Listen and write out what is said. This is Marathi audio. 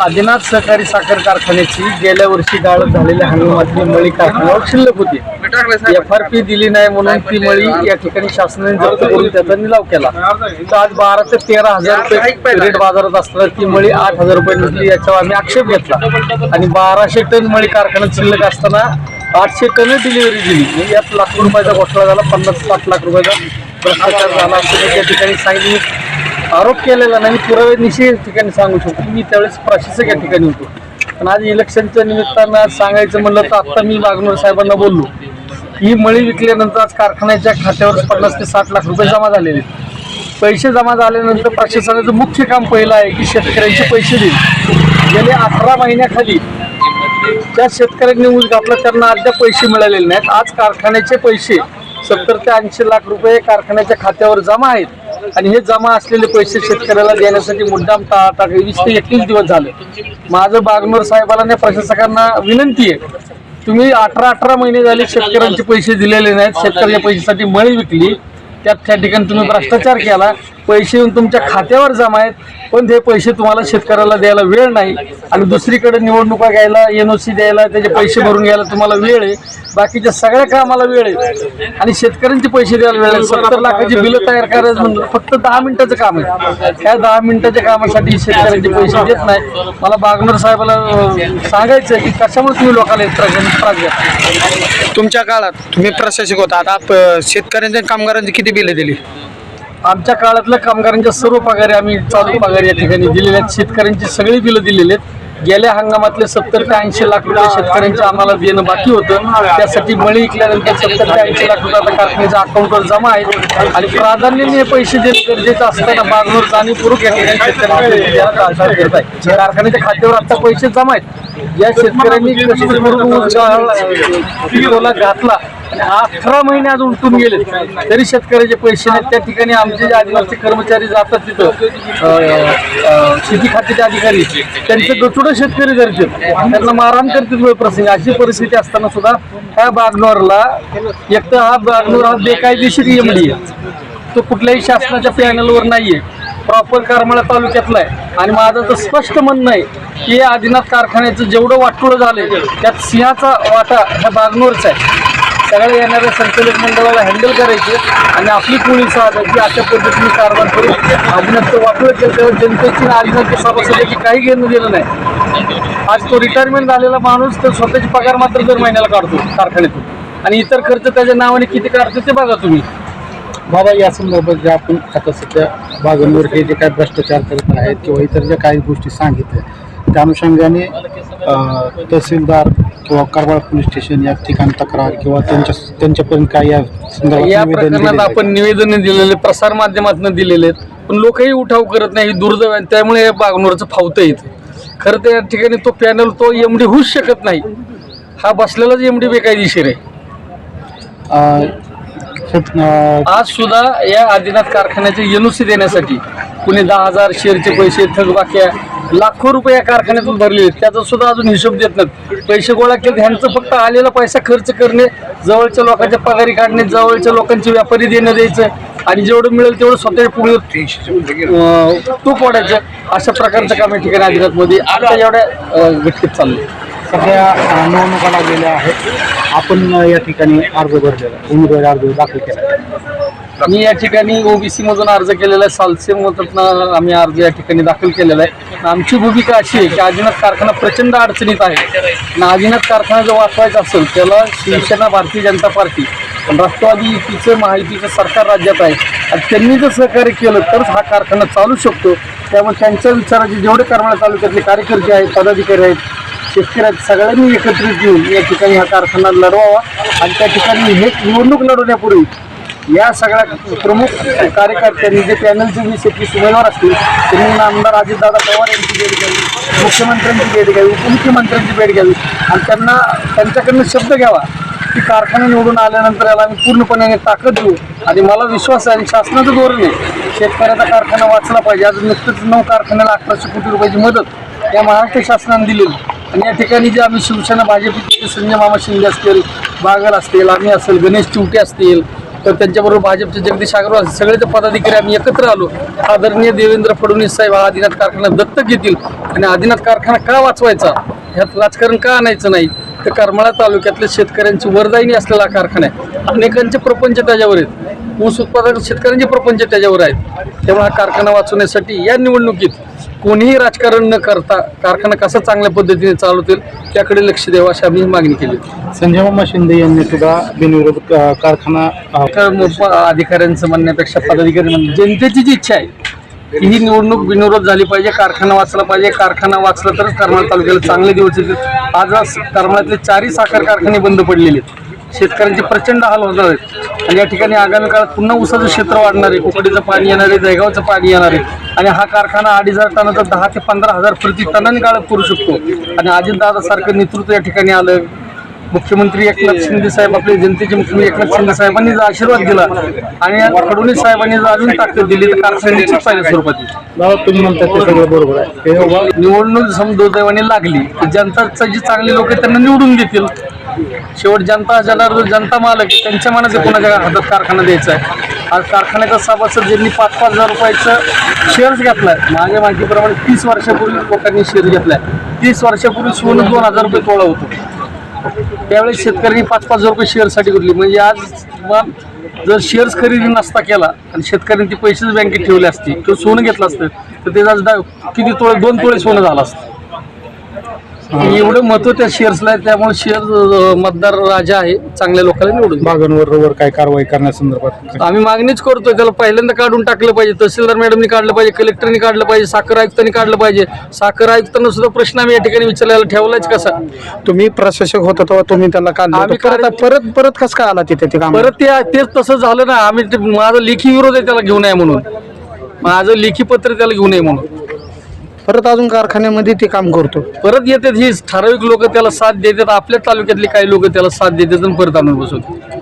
आदिनाथ सहकारी साखर कारखान्याची गेल्या वर्षी गाळ झालेल्या हंगामातली मळी कारखान्यावर शिल्लक होती. एफ आर पी दिली नाही म्हणून ती मळी या ठिकाणी शासनाने जप्त करून त्याचा निलाव केला. तर आज बारा ते तेरा हजार रुपये रेट बाजारात असताना ती मळी आठ हजार रुपये निघली याच्यावर आम्ही आक्षेप घेतला. आणि बाराशे टन मळी कारखान्यात शिल्लक असताना आठशे टन डिलिव्हरी दिली. म्हणजे यात लाख रुपयाचा घोटाळा झाला पन्नास साठ लाख रुपयाचा भ्रष्टाचार झाला. असं त्या ठिकाणी सांगितलं आरोप केलेला नाही पुरावे निश्चित ठिकाणी सांगू शकतो. मी त्यावेळेस प्रशासक या ठिकाणी होतो. पण आज इलेक्शनच्या निमित्तानं आज सांगायचं म्हणलं तर आत्ता मी वागणूर साहेबांना बोललो. ही मळी विकल्यानंतर आज कारखान्याच्या खात्यावर पन्नास ते साठ लाख रुपये जमा झालेले आहेत. पैसे जमा झाल्यानंतर प्रशासनाचं मुख्य काम पहिलं आहे की शेतकऱ्यांचे पैसे देईल गेले अठरा महिन्याखाली ज्या शेतकऱ्यांनी ऊस घातला त्यांना अद्याप पैसे मिळालेले नाहीत. आज कारखान्याचे पैसे सत्तर ते ऐंशी लाख रुपये कारखान्याच्या खात्यावर जमा आहेत. आणि हे जमा असलेले पैसे शेतकऱ्याला देण्यासाठी मुद्दाम टाळाटाळ वीस ते एकवीस दिवस झाले. माझं बागनोर साहेबाला आणि प्रशासकांना विनंती आहे तुम्ही अठरा अठरा महिने झाले शेतकऱ्यांचे पैसे दिलेले नाहीत शेतकऱ्याच्या पैशासाठी मळी विकली. त्यात त्या ठिकाणी तुम्ही भ्रष्टाचार केला. पैसे येऊन तुमच्या खात्यावर जमा आहेत पण ते पैसे तुम्हाला शेतकऱ्याला द्यायला वेळ नाही. आणि दुसरीकडे निवडणुका घ्यायला एन ओ सी द्यायला त्याचे पैसे भरून घ्यायला तुम्हाला वेळ आहे. बाकीच्या सगळ्या कामाला वेळ आहे. आणि शेतकऱ्यांचे पैसे द्यायला वेळ आहे. सत्तर लाखाची बिलं तयार करायचं म्हणलं फक्त दहा मिनिटाचं काम आहे. त्या दहा मिनिटाच्या कामासाठी शेतकऱ्यांचे पैसे देत नाही. मला बागनर साहेबाला सांगायचं आहे की कशामुळे तुम्ही लोकांना त्रास तुमच्या काळात तुम्ही प्रशासक होता. आता आप- शेतकऱ्यांच्या कामगारांची किती बिले दिली? आमच्या काळातल्या कामगारांच्या सर्व पगारी आम्ही चालू पगार या ठिकाणी दिलेले आहेत. शेतकऱ्यांची सगळी बिलं दिलेली आहेत. गेल्या हंगामातले सत्तर ते ऐंशी लाख रुपये शेतकऱ्यांचे आम्हाला देणं बाकी होतं. त्यासाठी मळी विकल्यानंतर सत्तर ते ऐंशी लाख रुपये आता कारखान्याच्या अकाउंटवर जमा आहेत. आणि प्राधान्याने हे पैसे देणं गरजेचं असताना बागनूर जाणीवपूर्वक या ठिकाणी शेतकऱ्यांना पैसे आहे कारखान्याच्या खात्यावर आता पैसे जमा आहेत. या शेतकऱ्यांनी कष्ट करून घातला. अठरा महिने आज उलटून गेले. तरी शेतकऱ्याचे पैसे नाहीत. त्या ठिकाणी आमचे जे आदिवासी कर्मचारी जातात तिथं शेती खात्याचे अधिकारी त्यांचं गचुडं शेतकरी करते त्यांना मारहाण करतील प्रसंग प्रसंगी अशी परिस्थिती असताना सुद्धा ह्या बागनोरला एक तर हा बागनोर हा बेकायदेशीर एमडी आहे. तो कुठल्याही शासनाच्या पॅनलवर नाहीये. प्रॉपर करमाळा तालुक्यातला आहे. आणि माझं तर स्पष्ट म्हणणं आहे की आदिनाथ कारखान्याचं जेवढं वाटोळं झालंय त्यात सिंहाचा वाटा ह्या बागनोरचा आहे. सगळ्या येणाऱ्या संचालक मंडळाला हँडल करायचे आणि आपली पोलीस की अशा पद्धतीने कारवाई करून आदिनाथचं वाटलं केलं जनतेची आणि सभासदाची काही घेणं दिलं नाही. आज तो रिटायरमेंट झालेला माणूस तर स्वतःची पगार मात्र दर महिन्याला काढतो कारखान्यातून. आणि इतर खर्च त्याच्या नावाने किती काढतो ते बघा तुम्ही. बाबा या संदर्भात जे आपण आता सध्या बागांवर हे जे काही भ्रष्टाचार करत आहेत किंवा इतर ज्या काही गोष्टी सांगितल्या त्या अनुषंगाने तहसीलदार किंवा करवाळ पोलीस स्टेशन या ठिकाणी तक्रार किंवा त्यांच्या त्यांच्यापर्यंत काय या संदर्भात या निवेदन प्रकरणात दिलेलं आहे? आपण निवेदन दिलेले प्रसार माध्यमातून दिलेले आहेत. पण लोकही उठाव करत नाही ही दुर्दैव आहे. त्यामुळे या बागनोरचं फावतं येतं खरं तर या ठिकाणी तो पॅनल तो एमडी होऊच शकत नाही. हा बसलेलाच एमडी बेकायदेशीर आहे. अं, शेत- अं, आज सुद्धा या आदिनाथ कारखान्याचे एनओसी देण्यासाठी कुणी दहा हजार शेअरचे पैसे थकबाक्या लाखो रुपये या कारखान्यातून भरले आहेत. त्याचा सुद्धा अजून हिशोब देत नाहीत. पैसे गोळा केले. ह्यांचं फक्त आलेला पैसा खर्च करणे जवळच्या लोकांच्या पगारी काढणे जवळच्या लोकांचे व्यापारी देणं द्यायचं आणि जेवढं मिळेल तेवढं स्वतःच्या पुढे तूप वाढायचं अशा प्रकारचं काम या ठिकाणी आदिनाथमध्ये आता एवढ्या घटकेत चाललं सगळ्या निवडणुका लागलेल्या आहेत. आपण या ठिकाणी अर्ज भरलेला उमेदवारी अर्ज दाखल केला मी या ठिकाणी ओबीसी मधून अर्ज केलेला आहे. सालसे मधून आम्ही अर्ज या ठिकाणी दाखल केलेला आहे. आमची भूमिका अशी आहे की आदिनाथ कारखाना प्रचंड अडचणीत आहे. आणि आदिनाथ कारखाना जर वाचवायचा असेल त्याला शिवसेना भारतीय जनता पार्टी पण राष्ट्रवादी युतीचं महायुतीचं सरकार राज्यात आहे. आणि त्यांनी जर सहकार्य केलं तरच हा कारखाना चालू शकतो. त्यामुळे त्यांच्या विचाराचे जेवढे करमाळा तालुक्यातले कार्यकर्ते आहेत पदाधिकारी आहेत शेतकऱ्या आहेत सगळ्यांनी एकत्रित येऊन या ठिकाणी हा कारखाना लढवावा. आणि त्या ठिकाणी हे निवडणूक लढवण्यापूर्वी या सगळ्या प्रमुख कार्यकर्त्यांनी जे पॅनलचे वीस एकवीस उमेदवार असतील त्यांनी आमदार अजितदादा पवार यांची भेट घ्यावी मुख्यमंत्र्यांची भेट घ्यावी उपमुख्यमंत्र्यांची भेट घ्यावी. आणि त्यांना त्यांच्याकडनं शब्द घ्यावा की कारखाना निवडून आल्यानंतर याला आम्ही पूर्णपणे ताकद देऊ. आणि मला विश्वास आहे आणि शासनाचं धोरण आहे शेतकऱ्याचा कारखाना वाचला पाहिजे. आज नुकतंच नऊ कारखान्याला अकराशे कोटी रुपयाची मदत या महाराष्ट्र शासनाने दिलेली आणि या ठिकाणी जे आम्ही शिवसेना भाजपचे संजय मामा शिंदे असतील बागल असतील आम्ही असेल गणेश चिवटे असतील तर त्यांच्याबरोबर भाजपचे जगदीश अग्रवाल सगळेच पदाधिकारी आम्ही एकत्र आलो. आदरणीय देवेंद्र फडणवीस साहेब हा आदिनाथ कारखाना दत्तक घेतील. आणि आदिनाथ कारखाना का वाचवायचा? ह्यात राजकारण का आणायचं नाही? तर करमाळा तालुक्यातल्या शेतकऱ्यांची वरदायनी असलेला कारखाना आहे. अनेकांचे प्रपंच त्याच्यावर आहेत. ऊस उत्पादक शेतकऱ्यांचे प्रपंच त्याच्यावर आहेत. तेव्हा हा कारखाना वाचवण्यासाठी या निवडणुकीत कोणीही राजकारण न करता कारखाना कसा चांगल्या पद्धतीने चालवतील त्याकडे लक्ष द्यावं अशी आम्ही मागणी केली संजय मामा शिंदे यांनी सुद्धा बिनविरोध कारखाना अधिकाऱ्यांचं म्हणण्यापेक्षा पदाधिकारी जनतेची जी इच्छा आहे ही निवडणूक बिनविरोध झाली पाहिजे कारखाना वाचला पाहिजे. कारखाना वाचला तरच करमाळ तालुक्याला चांगले दिवस येतील. आज आज करमाळ्यातले चारही साखर कारखाने बंद पडलेले आहेत. शेतकऱ्यांचे प्रचंड हाल होणार आहेत. या ठिकाणी आगामी काळात पुन्हा ऊसाचं क्षेत्र वाढणार आहे. कुकडीचं पाणी येणार आहे जयगावचं पाणी येणार आहे. आणि हा कारखाना अडीच हजार टनाचा दहा ते पंधरा हजार प्रति टनाने काळात करू शकतो. आणि अजितदादासारखं नेतृत्व या ठिकाणी आलं. मुख्यमंत्री एकनाथ शिंदे साहेब आपले जनतेचे मुख्यमंत्री एकनाथ शिंदे साहेबांनी जो आशीर्वाद दिला आणि फडणवीस साहेबांनी जर अजून ताकद दिली तर कारखाना निश्चित चांगल्या स्वरूपात येईल. बाबा तुम्ही म्हणता ते सगळं बरोबर आहे. ते बाबा निवडणूक समदुर्दैवाने लागली तर जनताचं जी चांगली लोक त्यांना निवडून देतील. शेवट जनता ज्याला जो जनता मालक त्यांच्या मनात आहे कोणाच्या हातात कारखाना द्यायचा आहे? आज कारखान्याचा सभासद ज्यांनी पाच पाच हजार रुपयाचं शेअर्स घेतलाय माझ्या माहितीप्रमाणे तीस वर्षापूर्वी लोकांनी शेअर घेतलाय. तीस वर्षापूर्वी सोनं दोन हजार रुपये तोळा होतं. त्यावेळेस शेतकऱ्यांनी पाच पाच हजार रुपये शेअरसाठी घेतली म्हणजे आज जर शेअर्स खरेदी नसता केला आणि शेतकऱ्यांनी ते पैसेच बँकेत ठेवले असते किंवा सोनं घेतलं असतं तर ते आज दा- किती तोळे दोन तोळे सोनं झालं असतं. एवढं महत्त्व त्या शेअर्सला आहे त्यामुळे शेअर मतदार राजा आहे चांगल्या लोकांना निवडून बागांवर वर काय कारवाई करण्यासंदर्भात आम्ही मागणीच करतोय त्याला पहिल्यांदा काढून टाकलं पाहिजे तहसीलदार मॅडमनी काढलं पाहिजे कलेक्टरनी काढलं पाहिजे साखर आयुक्तांनी काढलं पाहिजे. साखर आयुक्तांना सुद्धा प्रश्न आम्ही या ठिकाणी विचारायला ठेवलाच कसा? तुम्ही प्रशासक होता तेव्हा तुम्ही त्यांना काढलं. परत. परत कसं काय आला तिथे परत ते तेच तसं झालं ना आम्ही माझा लेखी विरोध आहे त्याला घेऊ नये म्हणून. माझं लेखी पत्र त्याला घेऊ नये म्हणून. परत अजून कारखान्यामध्ये ते काम करतो. परत येतात ही ठराविक लोक त्याला साथ देतात आपल्या तालुक्यातले काही लोक त्याला साथ देतात आणि परत आणून बसवतात.